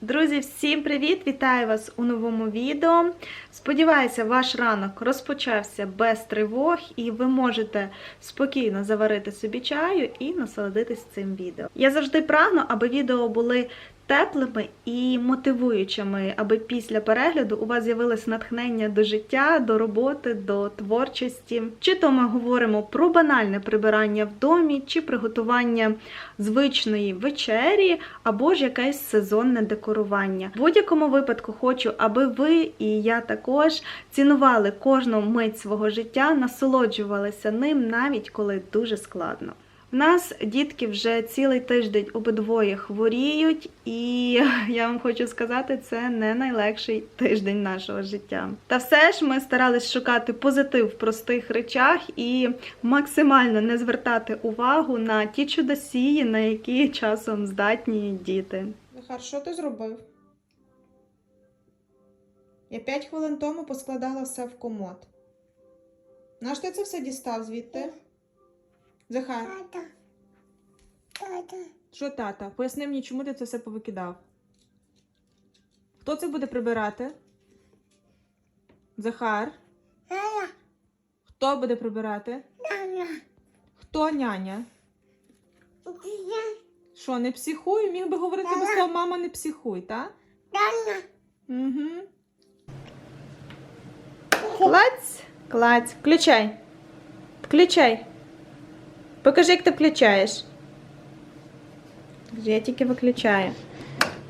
Друзі, всім привіт! Вітаю вас у новому відео. Сподіваюся, ваш ранок розпочався без тривог, і ви можете спокійно заварити собі чаю і насолодитись цим відео. Я завжди прагну, аби відео були теплими і мотивуючими, аби після перегляду у вас з'явилось натхнення до життя, до роботи, до творчості. Чи то ми говоримо про банальне прибирання в домі, чи приготування звичної вечері, або ж якесь сезонне декорування. В будь-якому випадку хочу, аби ви і я також цінували кожну мить свого життя, насолоджувалися ним, навіть коли дуже складно. В нас дітки вже цілий тиждень обидвоє хворіють, і я вам хочу сказати, це не найлегший тиждень нашого життя. Та все ж ми старались шукати позитив в простих речах і максимально не звертати увагу на ті чудосії, на які часом здатні діти. Захар, що ти зробив? Я п'ять хвилин тому поскладала все в комод. Наш ти це все дістав звідти? Захар, Тата. Тата. що тата? Поясни мені, чому ти це все повикидав? Хто це буде прибирати? Захар? Ляля. Хто буде прибирати? Ляля. Хто няня? Що, не психуй? Міг би говорити без слова мама не психуй, так? Ляля. Угу. Клаць, клаць, включай. Включай. Покажи, як ти включаєш. Я тільки виключаю.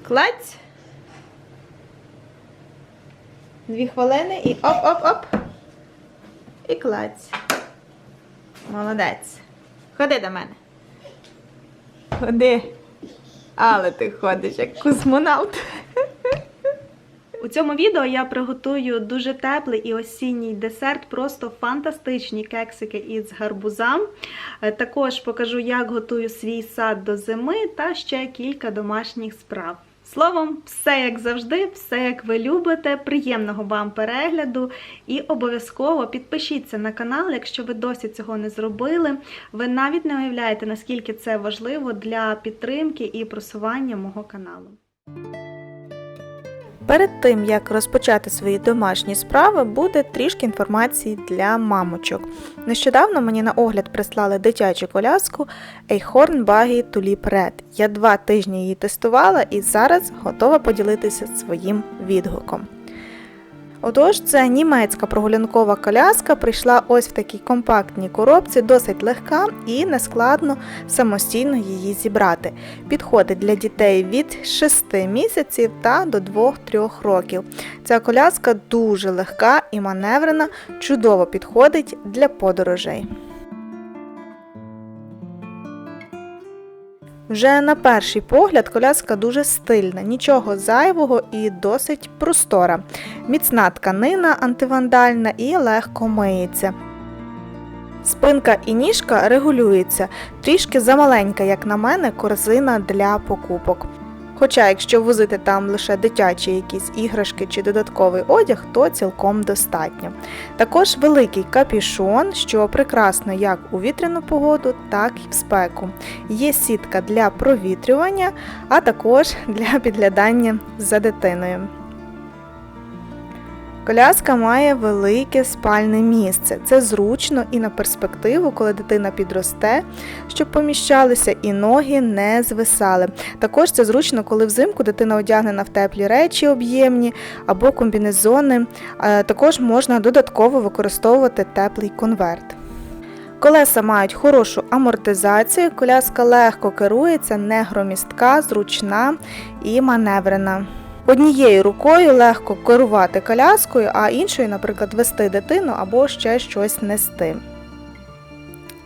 Клаць. Дві хвилини і оп-оп-оп. І клаць. Молодець. Ходи до мене. Ходи. Але ти ходиш як космонавт. У цьому відео я приготую дуже теплий і осінній десерт, просто фантастичні кексики із гарбуза. Е, Також покажу, як готую свій сад до зими та ще кілька домашніх справ. Словом, все як завжди, все як ви любите. Приємного вам перегляду і обов'язково підпишіться на канал, якщо ви досі цього не зробили. Ви навіть не уявляєте, наскільки це важливо для підтримки і просування мого каналу. Перед тим як розпочати свої домашні справи, буде трішки інформації для мамочок. Нещодавно мені на огляд прислали дитячу коляску Eichhorn Buggy Tulip Red. Я два тижні її тестувала і зараз готова поділитися своїм відгуком. Отож, це німецька прогулянкова коляска прийшла ось в такій компактній коробці, досить легка і нескладно самостійно її зібрати. Підходить для дітей від 6 місяців та до 2-3 років. Ця коляска дуже легка і маневрена, чудово підходить для подорожей. Вже на перший погляд коляска дуже стильна, нічого зайвого і досить простора. Міцна тканина антивандальна і легко миється. Спинка і ніжка регулюються, трішки замаленька, як на мене, корзина для покупок. Хоча, якщо возити там лише дитячі якісь іграшки чи додатковий одяг, то цілком достатньо. Також великий капішон, що прекрасно як у вітряну погоду, так і в спеку. Є сітка для провітрювання, а також для підглядання за дитиною. Коляска має велике спальне місце. Це зручно і на перспективу, коли дитина підросте, щоб поміщалися і ноги не звисали. Також це зручно, коли взимку дитина одягнена в теплі речі об'ємні або комбінезони. Е, Також можна додатково використовувати теплий конверт. Колеса мають хорошу амортизацію, коляска легко керується, не громістка, зручна і маневрена. Однією рукою легко керувати коляскою, а іншою, наприклад, вести дитину або ще щось нести.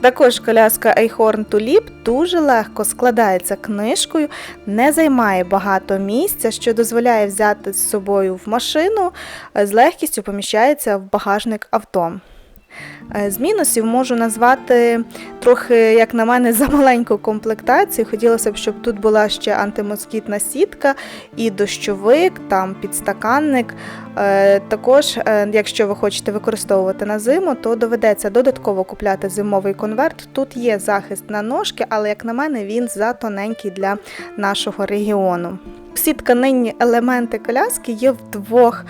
Також коляска Eichhorn Tulip дуже легко складається книжкою, не займає багато місця, що дозволяє взяти з собою в машину, з легкістю поміщається в багажник авто. Е, З мінусів можу назвати трохи, як на мене, замаленьку комплектацію. Хотілося б, щоб тут була ще антимоскітна сітка і дощовик, там підстаканник. Е, Також, е, якщо ви хочете використовувати на зиму, то доведеться додатково купляти зимовий конверт. Тут є захист на ножки, але, як на мене, він затоненький для нашого регіону. Всі тканинні елементи коляски є в двох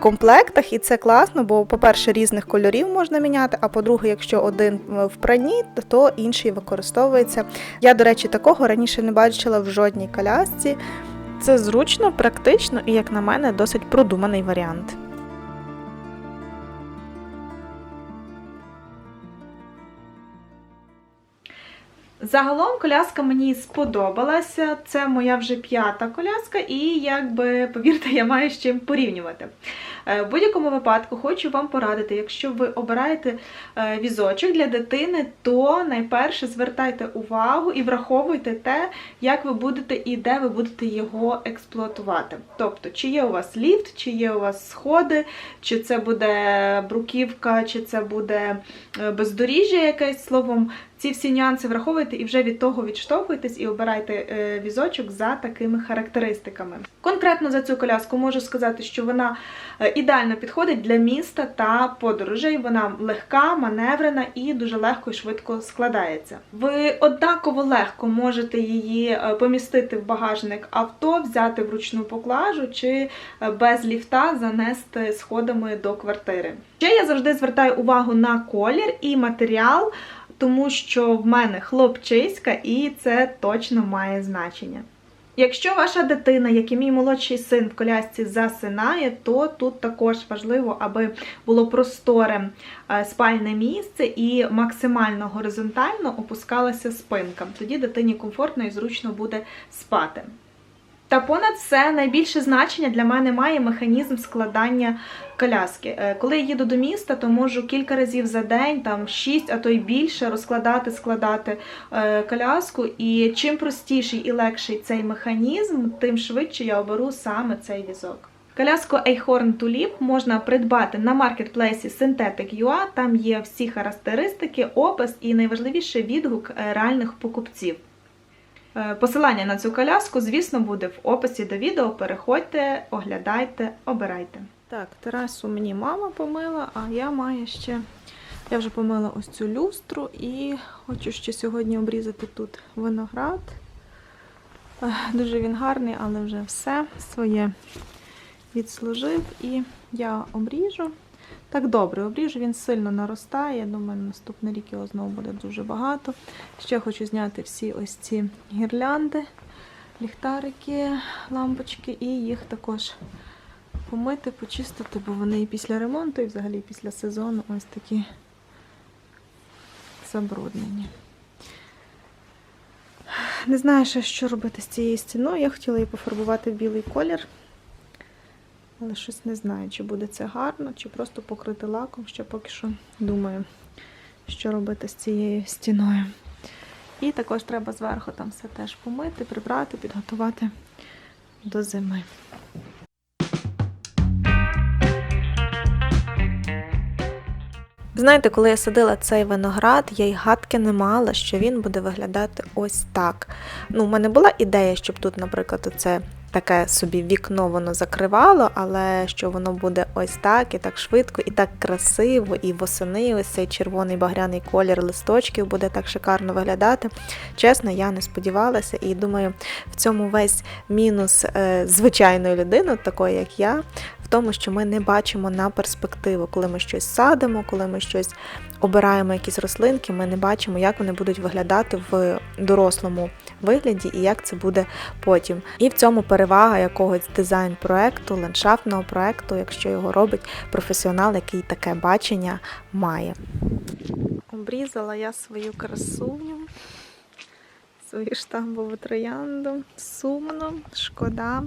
комплектах, і це класно, бо, по-перше, різних кольорів можна міняти, а по-друге, якщо один е, в прані, то інший використовується. Я, до речі, такого раніше не бачила в жодній колясці. Це зручно, практично і, як на мене, досить продуманий варіант. Загалом коляска мені сподобалася. Це моя вже п'ята коляска, і якби повірте, я маю з чим порівнювати. Е, В будь-якому випадку хочу вам порадити, якщо ви обираєте е, візочок для дитини, то найперше звертайте увагу і враховуйте те, як ви будете і де ви будете його експлуатувати. Тобто, чи є у вас ліфт, чи є у вас сходи, чи це буде бруківка, чи це буде е, бездоріжжя якесь словом. Ці всі нюанси враховуйте і вже від того відштовхуйтесь і обирайте е, візочок за такими характеристиками. Конкретно за цю коляску можу сказати, що вона е, ідеально підходить для міста та подорожей. Вона легка, маневрена і дуже легко і швидко складається. Ви однаково легко можете її е, помістити в багажник авто, взяти в ручну поклажу чи без ліфта занести сходами до квартири. Ще я завжди звертаю увагу на колір і матеріал тому що в мене хлопчиська, і це точно має значення. Якщо ваша дитина, як і мій молодший син в колясці засинає, то тут також важливо, аби було просторе е, спальне місце і максимально горизонтально опускалася спинка. Тоді дитині комфортно і зручно буде спати. Та понад все найбільше значення для мене має механізм складання коляски. Е, Коли я їду до міста, то можу кілька разів за день, там 6, а то й більше, розкладати, складати е, коляску. І чим простіший і легший цей механізм, тим швидше я оберу саме цей візок. Коляску Eichhorn Tulip можна придбати на маркетплейсі Synthetic.ua, там є всі характеристики, опис і найважливіше відгук е, реальних покупців. Е, Посилання на цю коляску, звісно, буде в описі до відео. Переходьте, оглядайте, обирайте. Так, терасу мені мама помила, а я маю ще. Я вже помила ось цю люстру і хочу ще сьогодні обрізати тут виноград. Дуже він гарний, але вже все своє відслужив і я обріжу. Так добре, обріжу, він сильно наростає. Я думаю, наступний рік його знову буде дуже багато. Ще хочу зняти всі ось ці гірлянди, ліхтарики, лампочки, і їх також помити, почистити, бо вони і після ремонту, і взагалі після сезону ось такі забруднені. Не знаю, ще, що робити з цією стіною. Я хотіла її пофарбувати в білий колір. Але щось не знаю, чи буде це гарно, чи просто покрити лаком. Ще поки що думаю, що робити з цією стіною. І також треба зверху там все теж помити, прибрати, підготувати до зими. Знаєте, коли я садила цей виноград, я й гадки не мала, що він буде виглядати ось так. Ну, в мене була ідея, щоб тут, наприклад, це таке собі вікно воно закривало, але що воно буде ось так, і так швидко, і так красиво, і восени ось цей червоний багряний колір листочків буде так шикарно виглядати. Чесно, я не сподівалася, і думаю, в цьому весь мінус е, звичайної людини, такої як я, тому, що ми не бачимо на перспективу, коли ми щось садимо, коли ми щось обираємо якісь рослинки, ми не бачимо, як вони будуть виглядати в дорослому вигляді і як це буде потім. І в цьому перевага якогось дизайн-проекту, ландшафтного проекту, якщо його робить професіонал, який таке бачення має. Обрізала я свою красуню, свою штамбову троянду. Сумно, шкода.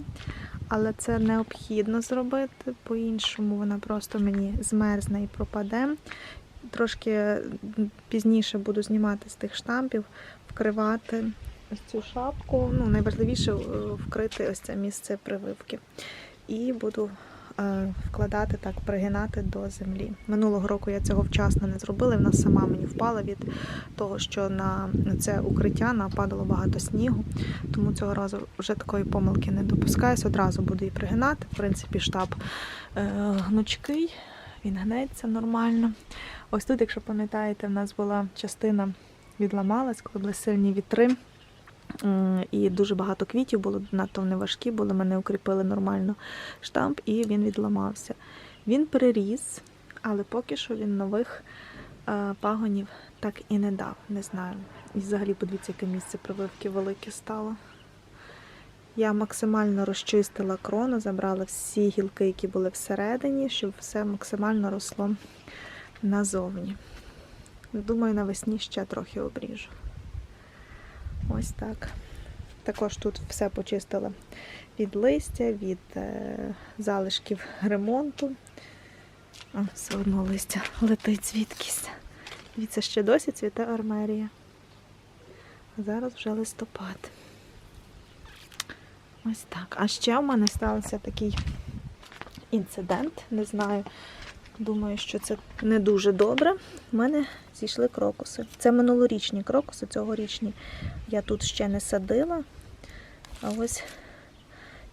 Але це необхідно зробити, по-іншому вона просто мені змерзне і пропаде. Трошки пізніше буду знімати з тих штампів, вкривати ось цю шапку. Ну, найважливіше е, вкрити ось це місце прививки. І буду е, вкладати так, пригинати до землі. Минулого року я цього вчасно не зробила. Вона сама мені впала від того, що на це укриття нападало багато снігу. Тому цього разу вже такої помилки не допускаюсь. Одразу буду її пригинати. В принципі, штаб е, гнучкий, він гнеться нормально. Ось тут, якщо пам'ятаєте, в нас була частина відламалась, коли були сильні вітри. М, І дуже багато квітів було, надто вони важкі були, мене укріпили нормально штамп, і він відламався. Він переріс, але поки що він нових е, пагонів так і не дав. Не знаю. І взагалі, подивіться, яке місце прививки велике стало. Я максимально розчистила крону, забрала всі гілки, які були всередині, щоб все максимально росло назовні. Думаю, навесні ще трохи обріжу. Ось так. Також тут все почистила від листя, від е, залишків ремонту. А, все одно листя летить звідкись. Дивіться, ще досі цвіте армерія. А зараз вже листопад. Ось так. А ще в мене стався такий інцидент. Не знаю. Думаю, що це не дуже добре. У мене зійшли крокуси. Це минулорічні крокуси, цьогорічні я тут ще не садила. А ось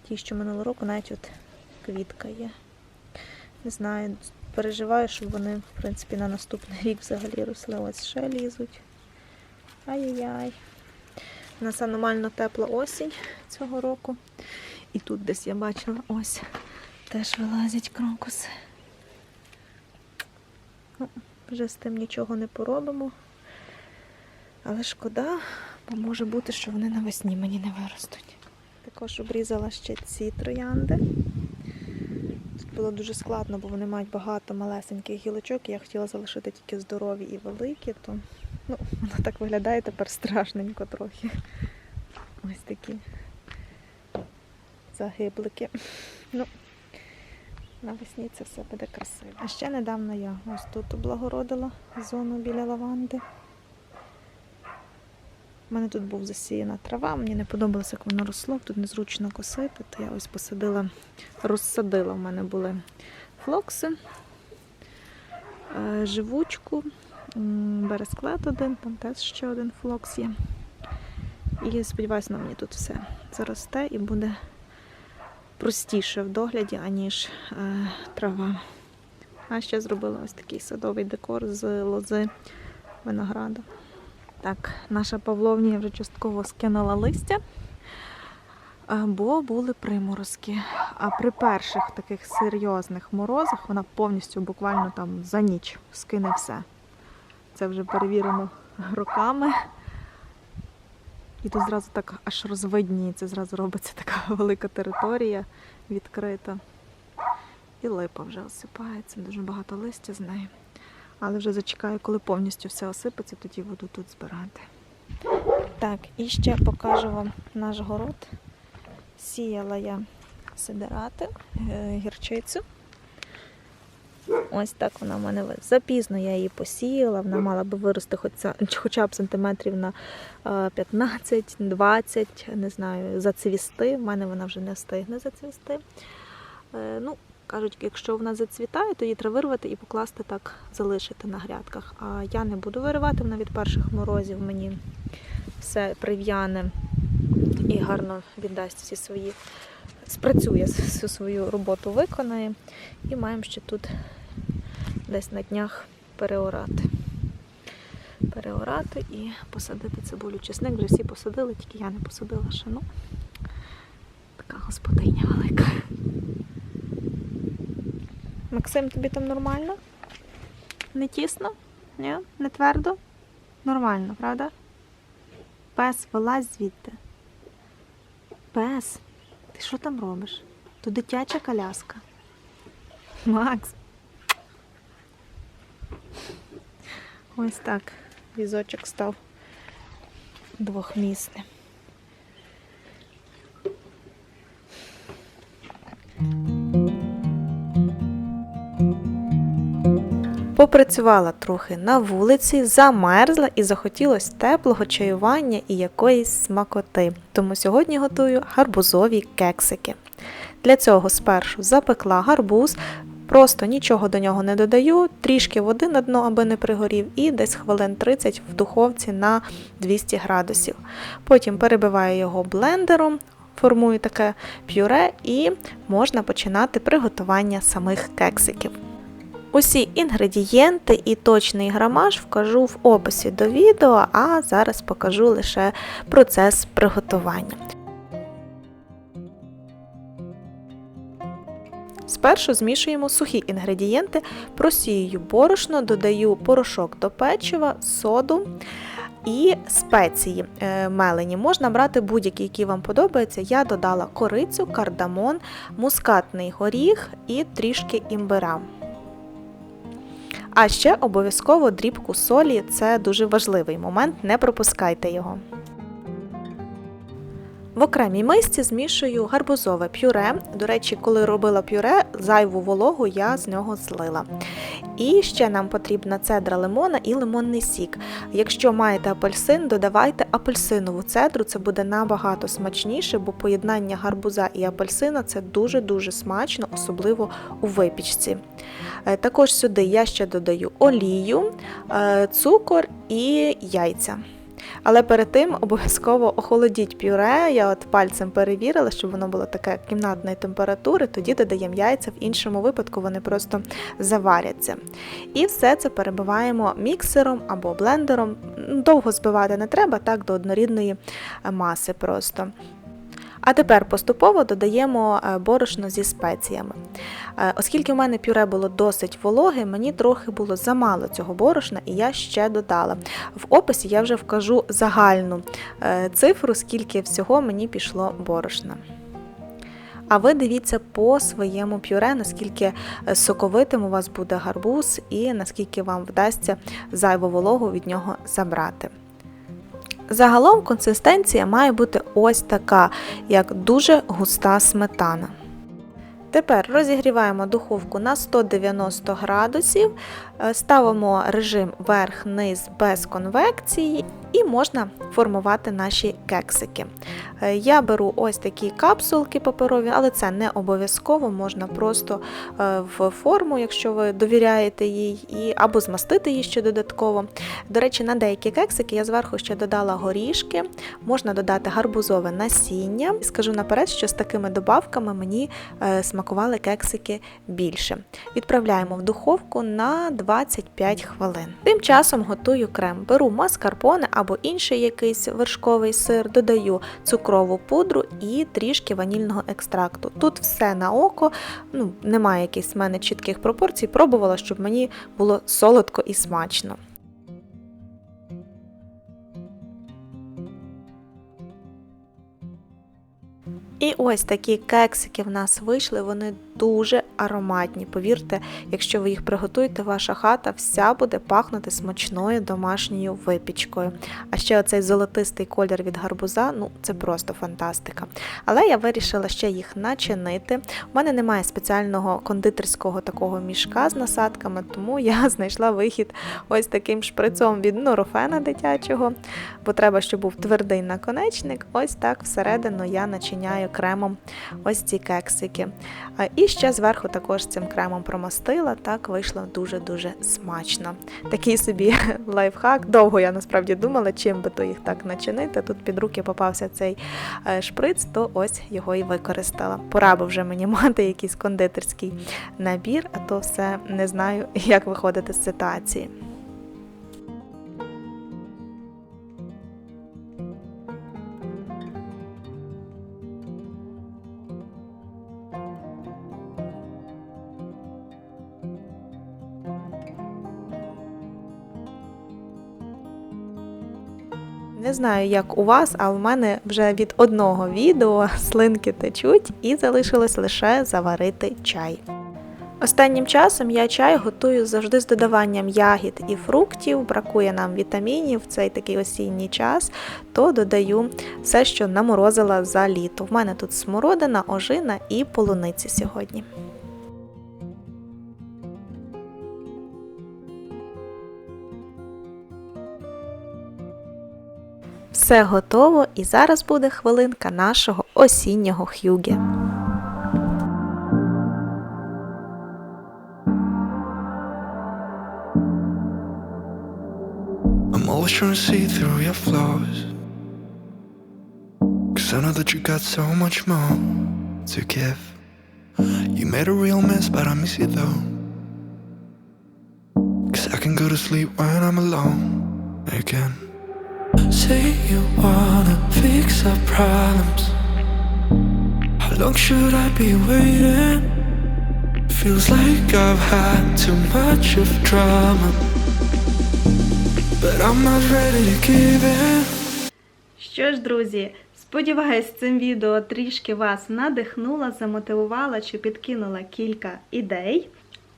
ті, що минулого року, навіть от квітка є. Не знаю, переживаю, щоб вони, в принципі, на наступний рік взагалі росли. Ось ще лізуть. Ай-яй-яй. У нас аномально тепла осінь цього року. І тут десь я бачила, ось теж вилазять крокуси. Вже з тим нічого не поробимо. Але шкода, бо може бути, що вони навесні мені не виростуть. Також обрізала ще ці троянди. Тут було дуже складно, бо вони мають багато малесеньких гілочок. Я хотіла залишити тільки здорові і великі, то ну, воно так виглядає тепер страшненько трохи. Ось такі загиблики. Ну, навесні це все буде красиво. А ще недавно я ось тут облагородила зону біля лаванди. У мене тут був засіяна трава, мені не подобалося, як воно росло, тут незручно косити, то я ось посадила, розсадила. У мене були флокси, е, живучку, бересклет один, там теж ще один флокс є. І сподіваюся, мені тут все заросте і буде простіше в догляді, аніж е, трава. А ще зробила ось такий садовий декор з лози винограду. Так, наша павловнія вже частково скинула листя, бо були приморозки. А при перших таких серйозних морозах вона повністю буквально там за ніч скине все. Це вже перевірено роками. І тут зразу так аж розвидніється, зразу робиться така велика територія відкрита. І липа вже осипається, дуже багато листя з неї. Але вже зачекаю, коли повністю все осипеться, тоді буду тут збирати. Так, і ще покажу вам наш город. Сіяла я сидирати, е, гірчицю. Ось так вона в мене запізно я її посіяла. Вона мала би вирости хоча, б сантиметрів на е, 15-20, не знаю, зацвісти. В мене вона вже не встигне зацвісти. Е, Ну, кажуть, якщо вона зацвітає, то її треба вирвати і покласти так, залишити на грядках. А я не буду виривати, вона від перших морозів мені все прив'яне і гарно віддасть всі свої, спрацює всю свою роботу виконає. І маємо ще тут десь на днях переорати. Переорати і посадити цибулю. Чесник вже всі посадили, тільки я не посадила ще. Ну, така господиня велика. Максим, тобі там нормально? Не тісно? Ні? Не твердо? Нормально, правда? Пес, вилазь звідти. Пес, ти що там робиш? То дитяча коляска. Макс. Ось так. Візочок став двохмісним. Попрацювала трохи на вулиці, замерзла і захотілося теплого чаювання і якоїсь смакоти. Тому сьогодні готую гарбузові кексики. Для цього спершу запекла гарбуз, просто нічого до нього не додаю, трішки води на дно, аби не пригорів, і десь хвилин 30 в духовці на 200 градусів. Потім перебиваю його блендером, формую таке пюре і можна починати приготування самих кексиків. Усі інгредієнти і точний грамаж вкажу в описі до відео, а зараз покажу лише процес приготування. Спершу змішуємо сухі інгредієнти, просіюю борошно, додаю порошок до печива, соду і спеції е, мелені. Можна брати будь-які, які вам подобаються. Я додала корицю, кардамон, мускатний горіх і трішки імбира. А ще обов'язково дрібку солі це дуже важливий момент, не пропускайте його. В окремій мисці змішую гарбузове пюре. До речі, коли робила пюре, зайву вологу я з нього злила. І ще нам потрібна цедра лимона і лимонний сік. Якщо маєте апельсин, додавайте апельсинову цедру, це буде набагато смачніше, бо поєднання гарбуза і апельсина це дуже-дуже смачно, особливо у випічці. Е, Також сюди я ще додаю олію, е, цукор і яйця. Але перед тим обов'язково охолодіть пюре. Я от пальцем перевірила, щоб воно було таке кімнатної температури, тоді додаємо яйця, в іншому випадку вони просто заваряться. І все це перебиваємо міксером або блендером. Довго збивати не треба, так до однорідної маси просто. А тепер поступово додаємо е, борошно зі спеціями. Е, Оскільки у мене пюре було досить вологе, мені трохи було замало цього борошна, і я ще додала. В описі я вже вкажу загальну е, цифру, скільки всього мені пішло борошна. А ви дивіться по своєму пюре, наскільки соковитим у вас буде гарбуз і наскільки вам вдасться зайву вологу від нього забрати. Загалом консистенція має бути ось така, як дуже густа сметана. Тепер розігріваємо духовку на 190 градусів, е, ставимо режим верх-низ без конвекції і можна формувати наші кексики. Е, Я беру ось такі капсулки паперові, але це не обов'язково, можна просто е, в форму, якщо ви довіряєте їй, або змастити її ще додатково. До речі, на деякі кексики я зверху ще додала горішки, можна додати гарбузове насіння. Скажу наперед, що з такими добавками мені е, смакували кексики більше. Відправляємо в духовку на 25 хвилин. Тим часом готую крем. Беру маскарпоне або інший якийсь вершковий сир, додаю цукрову пудру і трішки ванільного екстракту. Тут все на око, ну, немає якихось в мене чітких пропорцій, пробувала, щоб мені було солодко і смачно. І ось такі кексики в нас вийшли, вони дуже ароматні. Повірте, якщо ви їх приготуєте, ваша хата вся буде пахнути смачною домашньою випічкою. А ще оцей золотистий колір від гарбуза ну це просто фантастика. Але я вирішила ще їх начинити. У мене немає спеціального кондитерського такого мішка з насадками, тому я знайшла вихід ось таким шприцом від норофена дитячого, бо треба, щоб був твердий наконечник. Ось так всередину я начиняю кремом ось ці кексики. А, Ще зверху також цим кремом промастила, так вийшло дуже-дуже смачно. Такий собі лайфхак. Довго я насправді думала, чим би то їх так начинити. Тут під руки попався цей е, шприц, то ось його і використала. Пора би вже мені мати якийсь кондитерський набір, а то все не знаю, як виходити з ситуації. Знаю, як у вас, а в мене вже від одного відео слинки течуть і залишилось лише заварити чай. Останнім часом я чай готую завжди з додаванням ягід і фруктів, бракує нам вітамінів в цей такий осінній час, то додаю все, що наморозила за літо. В мене тут смородина, ожина і полуниці сьогодні. Все готово, і зараз буде хвилинка нашого осіннього х'югі. I'm always trying to see through your flaws. Cause I know that you got so much more to give. You made a real mess, but I miss you though. Cause I can go to sleep when I'm alone again. Say you wanna fix our problems. How long should I be waiting? Feels like I've had too much of drama. But I'm not ready to give in. Що ж, друзі, сподіваюсь, цим відео трішки вас надихнула, замотивувала чи підкинула кілька ідей.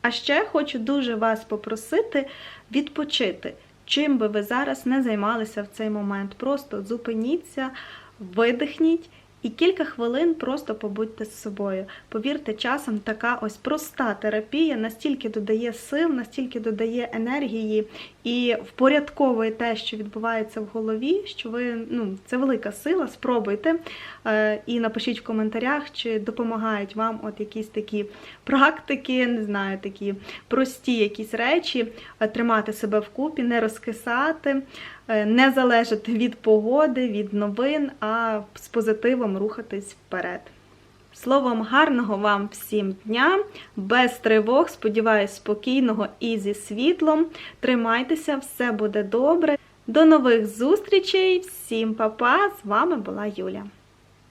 А ще хочу дуже вас попросити відпочити. Чим би ви зараз не займалися в цей момент. Просто зупиніться, видихніть і кілька хвилин просто побудьте з собою. Повірте, часом така ось проста терапія настільки додає сил, настільки додає енергії і впорядковує те, що відбувається в голові, що ви ну це велика сила. Спробуйте е, і напишіть в коментарях, чи допомагають вам от якісь такі практики, не знаю, такі прості якісь речі, е, тримати себе вкупі, не розкисати, не залежати від погоди, від новин, а з позитивом рухатись вперед. Словом, гарного вам всім дня, без тривог, сподіваюсь, спокійного і зі світлом. Тримайтеся, все буде добре. До нових зустрічей, всім па-па, З вами була Юля.